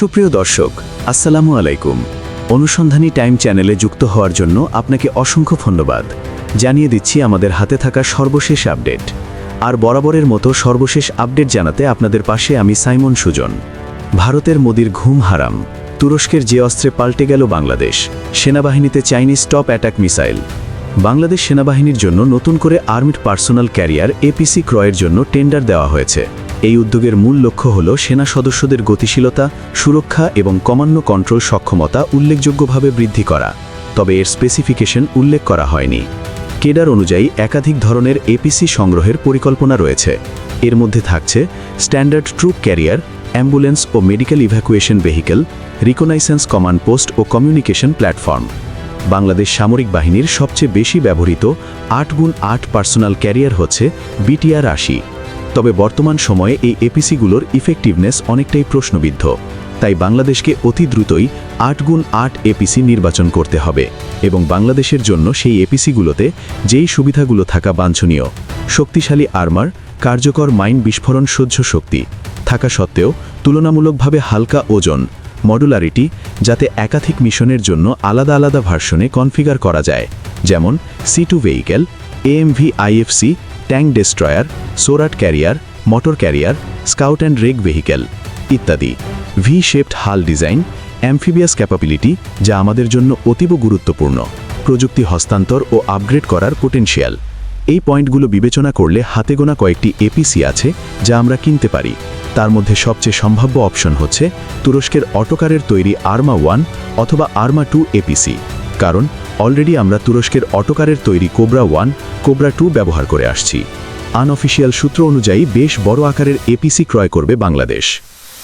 সুপ্রিয় দর্শক, আসসালামু আলাইকুম। অনুসন্ধানী টাইম চ্যানেলে যুক্ত হওয়ার জন্য আপনাকে অসংখ্য ধন্যবাদ। জানিয়ে দিচ্ছি আমাদের হাতে থাকা সর্বশেষ আপডেট। আর বরাবরের মতো সর্বশেষ আপডেট জানাতে আপনাদের পাশে আমি সাইমন সুজন। ভারতের মোদির ঘুম হারাম। তুরস্কের যে অস্ত্রে পাল্টে গেল বাংলাদেশ। সেনাবাহিনীতে Chinese top attack missile. Bangladesh সেনাবাহিনীর জন্য নতুন করে আর্মড পার্সোনাল ক্যারিয়ার এপিসি ক্রয়ের জন্য টেন্ডার দেওয়া হয়েছে। এই উদ্যোগের মূল লক্ষ্য হল সেনা সদস্যদের গতিশীলতা, সুরক্ষা এবং কমান্য কন্ট্রোল সক্ষমতা উল্লেখযোগ্যভাবে বৃদ্ধি করা। তবে এর স্পেসিফিকেশন উল্লেখ করা হয়নি। কেডার অনুযায়ী একাধিক ধরনের এপিসি সংগ্রহের পরিকল্পনা রয়েছে। এর মধ্যে থাকছে স্ট্যান্ডার্ড ট্রুপ ক্যারিয়ার, অ্যাম্বুলেন্স ও medical evacuation vehicle, reconnaissance command post ও কমিউনিকেশন প্ল্যাটফর্ম। বাংলাদেশ সামরিক বাহিনীর সবচেয়ে বেশি ব্যবহৃত আট গুণ আট পার্সোনাল ক্যারিয়ার হচ্ছে বিটিআর আশি। তবে বর্তমান সময়ে এই এপিসিগুলোর ইফেক্টিভনেস অনেকটাই প্রশ্নবিদ্ধ। তাই বাংলাদেশকে অতি দ্রুতই আট গুণ আট এপিসি নির্বাচন করতে হবে এবং বাংলাদেশের জন্য সেই এপিসিগুলোতে যেই সুবিধাগুলো থাকা বাঞ্ছনীয়, শক্তিশালী আর্মার, কার্যকর মাইন বিস্ফোরণ সহ্য শক্তি থাকা সত্ত্বেও তুলনামূলকভাবে হালকা ওজন মডুলারিটি যাতে একাধিক মিশনের জন্য আলাদা আলাদা ভার্সনে কনফিগার করা যায়, যেমন C two vehicle AMV IFC tank destroyer, সোরাট carrier, motor carrier, scout and recce vehicle ইত্যাদি। V shaped hull design, amphibious capability যা আমাদের জন্য অতীব গুরুত্বপূর্ণ। প্রযুক্তি হস্তান্তর ও আপগ্রেড করার পোটেনশিয়াল এই পয়েন্টগুলো বিবেচনা করলে হাতে গোনা কয়েকটি এপিসি আছে যা আমরা কিনতে পারি। তার মধ্যে সবচেয়ে সম্ভাব্য অপশন হচ্ছে তুরস্কের অটোকারের তৈরি আর্মা ওয়ান অথবা আর্মা টু এপিসি কারণ অলরেডি আমরা তুরস্কের অটোকারের তৈরি কোবরা ওয়ান কোবরা টু ব্যবহার করে আসছি। আনঅফিসিয়াল সূত্র অনুযায়ী বেশ বড় আকারের এপিসি ক্রয় করবে বাংলাদেশ।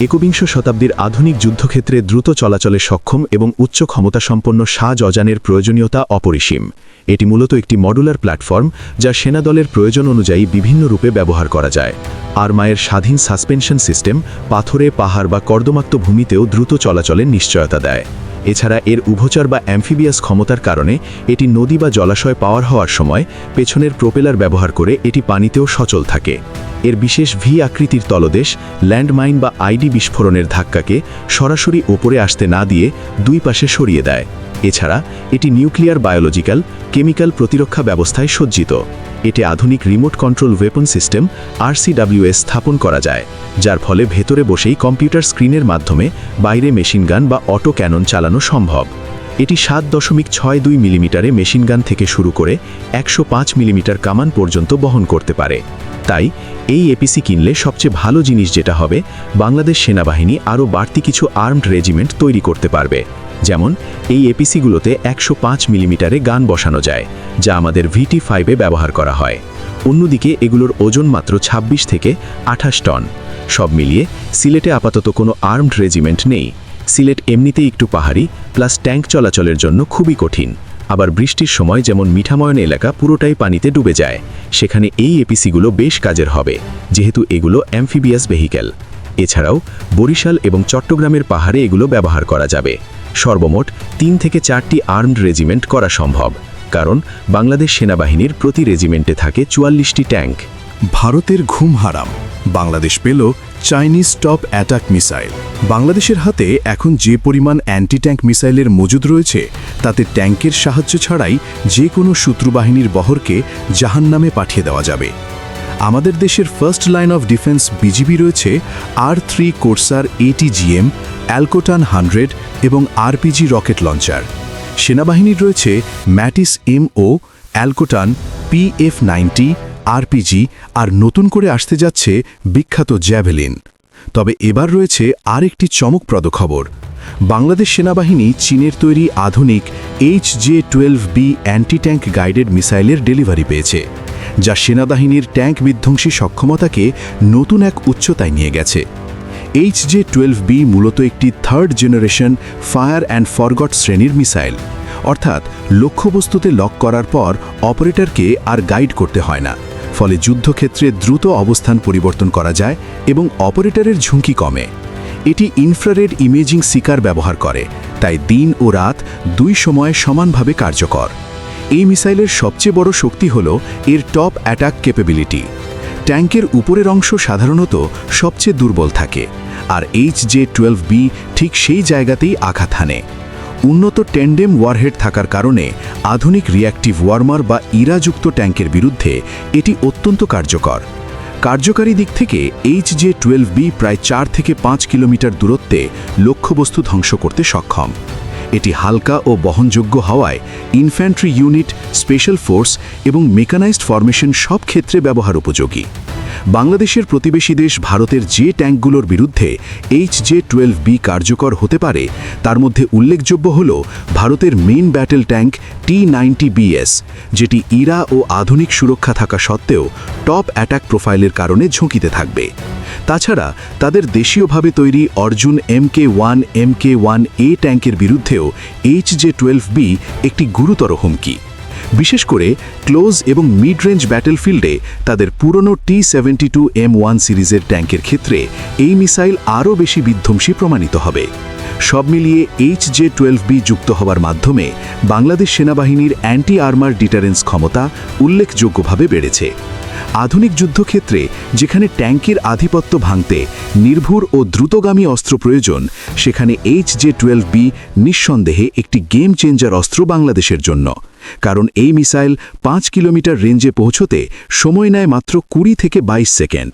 একবিংশ শতাব্দীর আধুনিক যুদ্ধক্ষেত্রে দ্রুত চলাচলে সক্ষম এবং উচ্চ ক্ষমতাসম্পন্ন সাজ অজানের প্রয়োজনীয়তা অপরিসীম। এটি মূলত একটি মডুলার প্ল্যাটফর্ম যা সেনাদলের প্রয়োজন অনুযায়ী বিভিন্ন রূপে ব্যবহার করা যায়। আরমায়ের স্বাধীন সাসপেনশন সিস্টেম পাথরে, পাহাড় বা কর্দমাক্ত ভূমিতেও দ্রুত চলাচলের নিশ্চয়তা দেয়। এছাড়া এর উভচর বা অ্যামফিবিয়াস ক্ষমতার কারণে এটি নদী বা জলাশয় পাওয়ার হওয়ার সময় পেছনের প্রোপেলার ব্যবহার করে এটি পানিতেও সচল থাকে। এর বিশেষ ভি আকৃতির তলদেশ, ল্যান্ডমাইন বা আইডি বিস্ফোরণের ধাক্কাকে সরাসরি ওপরে আসতে না দিয়ে দুই পাশে সরিয়ে দেয়। এছাড়া এটি নিউক্লিয়ার বায়োলজিক্যাল, কেমিক্যাল প্রতিরক্ষা ব্যবস্থায় সজ্জিত। এতে আধুনিক remote control weapon system, RCWS স্থাপন করা যায়, যার ফলে ভেতরে বসেই কম্পিউটার স্ক্রিনের মাধ্যমে বাইরে মেশিন গান বা অটো ক্যানন চালানো সম্ভব। এটি সাত দশমিক ছয় দুই মিলিমিটারে মেশিন গান থেকে শুরু করে একশো পাঁচ মিলিমিটার কামান পর্যন্ত বহন করতে পারে। তাই, এই এপিসি কিনলে সবচেয়ে ভালো জিনিস যেটা হবে, বাংলাদেশ সেনাবাহিনী আরও বাড়তি কিছু আর্মড রেজিমেন্ট তৈরি করতে পারবে। যেমন, এই এপিসিগুলোতে একশো পাঁচ মিলিমিটারে গান বসানো যায়, যা আমাদের ভিটি ফাইভে ব্যবহার করা হয়। অন্যদিকে এগুলোর ওজন মাত্র ২৬ থেকে আঠাশ টন। সব মিলিয়ে সিলেটে আপাতত কোনো আর্মড রেজিমেন্ট নেই। সিলেট এমনিতেই একটু পাহাড়ি, প্লাস ট্যাঙ্ক চলাচলের জন্য খুবই কঠিন। আবার বৃষ্টির সময় যেমন মিঠাময়ন এলাকা পুরোটাই পানিতে ডুবে যায়। সেখানে এই এপিসিগুলো বেশ কাজের হবে, যেহেতু এগুলো অ্যামফিবিয়াস ভেহিক্যাল এছাড়াও বরিশাল এবং চট্টগ্রামের পাহাড়ে এগুলো ব্যবহার করা যাবে। সর্বমোট তিন থেকে চারটি আর্মড রেজিমেন্ট করা সম্ভব, কারণ বাংলাদেশ সেনাবাহিনীর প্রতি রেজিমেন্টে থাকে চুয়াল্লিশটি ট্যাঙ্ক। ভারতের ঘুম হারাম। বাংলাদেশ পেল চাইনিজ টপ অ্যাটাক মিসাইল। বাংলাদেশের হাতে এখন যে পরিমাণ অ্যান্টি ট্যাঙ্ক মিসাইলের মজুদ রয়েছে, তাতে ট্যাঙ্কের সাহায্য ছাড়াই যে কোনো শত্রুবাহিনীর বহরকে জাহান নামে পাঠিয়ে দেওয়া যাবে। আমাদের দেশের first line of defence BGB রয়েছে আর থ্রি কোর্সার এটিজিএম অ্যালকোটান হান্ড্রেড এবং আরপিজি রকেট লঞ্চার সেনাবাহিনীর রয়েছে ম্যাটিস এম ও অ্যালকোটান পিএফ নাইনটি আরপিজি আর নতুন করে আসতে যাচ্ছে বিখ্যাত জ্যাভেলিন তবে এবার রয়েছে আরেকটি চমকপ্রদ খবর। বাংলাদেশ সেনাবাহিনী চীনের তৈরি আধুনিক H J twelve B anti tank guided মিসাইলের ডেলিভারি পেয়েছে। যা সেনাবাহিনীর ট্যাঙ্ক বিধ্বংসী সক্ষমতাকে নতুন এক উচ্চতায় নিয়ে গেছে। এইচ জে টুয়েলভ বি মূলত একটি third generation fire and forgot শ্রেণির মিসাইল। অর্থাৎ লক্ষ্যবস্তুতে লক করার পর অপারেটরকে আর গাইড করতে হয় না। ফলে যুদ্ধক্ষেত্রে দ্রুত অবস্থান পরিবর্তন করা যায় এবং অপারেটরের ঝুঁকি কমে। এটি ইনফ্রারেড ইমেজিং সিকার ব্যবহার করে, তাই দিন ও রাত দুই সময়ে সমানভাবে কার্যকর। এই মিসাইলের সবচেয়ে বড় শক্তি হল এর টপ অ্যাটাক ক্যাপেবিলিটি। ট্যাঙ্কের উপরের অংশ সাধারণত সবচেয়ে দুর্বল থাকে, আর এইচ জে টুয়েলভ বি ঠিক সেই জায়গাতেই আঘাত হানে। উন্নত টেন্ডেম ওয়ারহেড থাকার কারণে আধুনিক রিঅ্যাক্টিভ ওয়ার্মার বা ইরাযুক্ত ট্যাঙ্কের বিরুদ্ধে এটি অত্যন্ত কার্যকর। কার্যকারী দিক থেকে এইচ জে টুয়েলভ বি প্রায় চার থেকে পাঁচ কিলোমিটার দূরত্বে লক্ষ্যবস্তু ধ্বংস করতে সক্ষম। এটি হালকা ও বহনযোগ্য হওয়ায় ইনফ্যান্ট্রি ইউনিট স্পেশাল ফোর্স এবং মেকানাইজড ফরমেশন সব ক্ষেত্রে ব্যবহার উপযোগী। বাংলাদেশের প্রতিবেশী দেশ ভারতের যে ট্যাঙ্কগুলোর বিরুদ্ধে এইচ জে টুয়েলভ বি কার্যকর হতে পারে, তার মধ্যে উল্লেখযোগ্য হল ভারতের main battle tank T ninety BS যেটি ইরা ও আধুনিক সুরক্ষা থাকা সত্ত্বেও টপ অ্যাটাক প্রোফাইলের কারণে ঝুঁকিতে থাকবে। তাছাড়া তাদের দেশীয়ভাবে তৈরি Arjun M K one M K one A ট্যাঙ্কের বিরুদ্ধেও এইচ জে টুয়েলভ বি একটি গুরুতর হুমকি। বিশেষ করে ক্লোজ এবং মিড রেঞ্জ ব্যাটেলফিল্ডে তাদের পুরনো T seventy two M one সিরিজের ট্যাঙ্কের ক্ষেত্রে এই মিসাইল আরও বেশি বিধ্বংসী প্রমাণিত হবে। সব মিলিয়ে এইচ জে টুয়েলভ বি যুক্ত হওয়ার মাধ্যমে বাংলাদেশ সেনাবাহিনীর অ্যান্টি আর্মার ডিটারেন্স ক্ষমতা উল্লেখযোগ্যভাবে বেড়েছে। আধুনিক যুদ্ধক্ষেত্রে, যেখানে ট্যাঙ্কের আধিপত্য ভাঙতে নির্ভুর ও দ্রুতগামী অস্ত্র প্রয়োজন, সেখানে এইচ জে টুয়েলভ বি নিঃসন্দেহে একটি গেম চেঞ্জার অস্ত্র বাংলাদেশের জন্য। কারণ এই মিসাইল পাঁচ কিলোমিটার রেঞ্জে পৌঁছতে সময় নেয় মাত্র কুড়ি থেকে ২২ সেকেন্ড।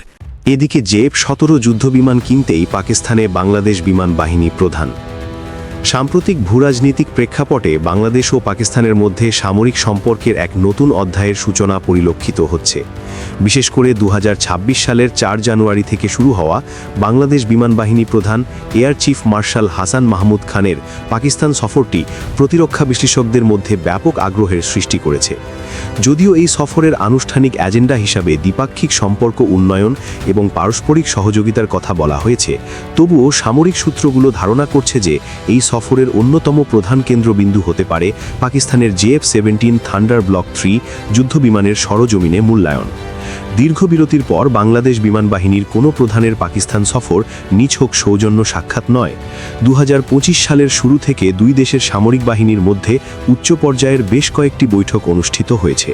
এদিকে জেপ সতেরো যুদ্ধবিমান কিনতেই পাকিস্তানে বাংলাদেশ বিমান বাহিনী প্রধান। সাম্প্রতিক ভূরাজনীতিক প্রেক্ষাপটে বাংলাদেশ ও পাকিস্তানের মধ্যে সামরিক সম্পর্কের এক নতুন অধ্যায়ের সূচনা পরিলক্ষিত হচ্ছে। বিশেষ করে দু সালের চার জানুয়ারি থেকে শুরু হওয়া বাংলাদেশ বিমান বাহিনী প্রধান air chief marshal Hasan Mahmud খানের পাকিস্তান সফরটি প্রতিরক্ষা বিশ্লেষকদের মধ্যে ব্যাপক আগ্রহের সৃষ্টি করেছে। যদিও এই সফরের আনুষ্ঠানিক অ্যাজেন্ডা হিসাবে দ্বিপাক্ষিক সম্পর্ক উন্নয়ন এবং পারস্পরিক সহযোগিতার কথা বলা হয়েছে, তবুও সামরিক সূত্রগুলো ধারণা করছে যে এই সফরের অন্যতম প্রধান কেন্দ্রবিন্দু হতে পারে পাকিস্তানের JF seventeen Thunder block three যুদ্ধবিমানের সরজমিনে মূল্যায়ন। দীর্ঘ বিরতির পর বাংলাদেশ বিমান বাহিনীর কোনো প্রধানের পাকিস্তান সফর নিছক সৌজন্য সাক্ষাৎ নয়। দু সালের শুরু থেকে দুই দেশের সামরিক বাহিনীর মধ্যে উচ্চ পর্যায়ের বেশ কয়েকটি বৈঠক অনুষ্ঠিত হয়েছে।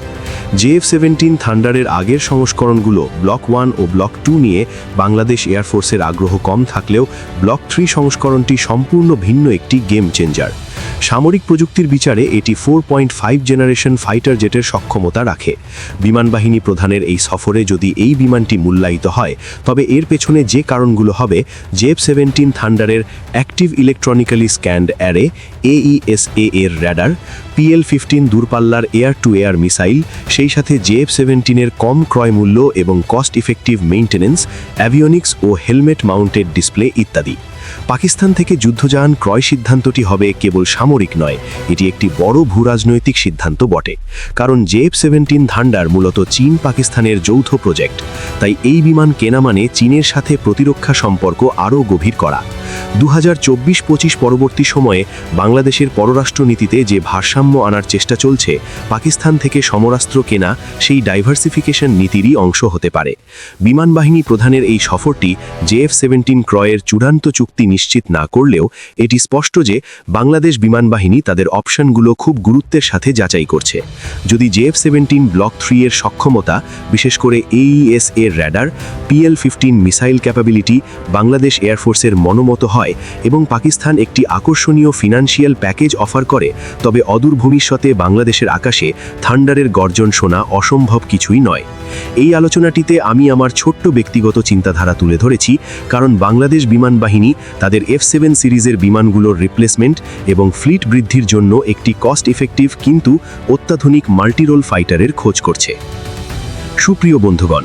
জেএফ সেভেন্টিন থান্ডারের আগের সংস্করণগুলো ব্লক ওয়ান ও ব্লক টু নিয়ে বাংলাদেশ এয়ারফোর্সের আগ্রহ কম থাকলেও ব্লক থ্রি সংস্করণটি সম্পূর্ণ ভিন্ন একটি গেম চেঞ্জার। সামরিক প্রযুক্তির বিচারে এটি four point five generation fighter জেটের সক্ষমতা রাখে। বিমান বাহিনী প্রধানের এই সফরে যদি এই বিমানটি মূল্যায়িত হয়, তবে এর পেছনে যে কারণগুলো হবে, JF seventeen থান্ডারের active electronically scanned array AESA এর র্যাডার পিএল ফিফটিন দূরপাল্লার এয়ার টু এয়ার মিসাইল, সেই সাথে জেএফ সেভেন্টিনের কম ক্রয় মূল্য এবং কস্ট ইফেক্টিভ মেইনটেনেন্স অ্যাভিওনিক্স ও হেলমেট মাউন্টেড ডিসপ্লে ইত্যাদি। পাকিস্তান থেকে যুদ্ধযান ক্রয় সিদ্ধান্তটি হবে কেবল সামরিক নয়, এটি একটি বড় ভূরাজনৈতিক সিদ্ধান্ত বটে। কারণ জেএফ সেভেন্টিন ধান্ডার মূলত চীন পাকিস্তানের যৌথ প্রজেক্ট। তাই এই বিমান কেনা মানে চীনের সাথে প্রতিরক্ষা সম্পর্ক আরও গভীর করা। দু হাজার চব্বিশ পঁচিশ পরবর্তী সময়ে বাংলাদেশের পররাষ্ট্রনীতিতে যে ভারসাম্য আনার চেষ্টা চলছে, পাকিস্তান থেকে সমরাস্ত্র কেনা সেই ডাইভার্সিফিকেশন নীতিরই অংশ হতে পারে। বিমান বাহিনী প্রধানের এই সফরটি জেএফ সেভেন্টিন ক্রয়ের চূড়ান্ত চুক্তি নিশ্চিত না করলেও এটি স্পষ্ট যে বাংলাদেশ বিমান বাহিনী তাদের অপশনগুলো খুব গুরুত্বের সাথে যাচাই করছে। যদি জেএফ সেভেন্টিন ব্লক থ্রি এর সক্ষমতা, বিশেষ করে এইএস এর radar PL fifteen missile capability Bangladesh এয়ারফোর্সের মনোমত হয় এবং পাকিস্তান একটি আকর্ষণীয় ফিনান্সিয়াল প্যাকেজ অফার করে, তবে অদূর ভবিষ্যতে বাংলাদেশের আকাশে থান্ডারের গর্জন শোনা অসম্ভব কিছুই নয়। এই আলোচনাটিতে আমি আমার ছোট্ট ব্যক্তিগত চিন্তাধারা তুলে ধরেছি, কারণ বাংলাদেশ বিমান বাহিনী তাদের এফ সেভেন সিরিজের বিমানগুলোর রিপ্লেসমেন্ট এবং ফ্লিট বৃদ্ধির জন্য একটি কস্ট ইফেক্টিভ কিন্তু অত্যাধুনিক মাল্টিরোল ফাইটারের খোঁজ করছে। সুপ্রিয় বন্ধুগণ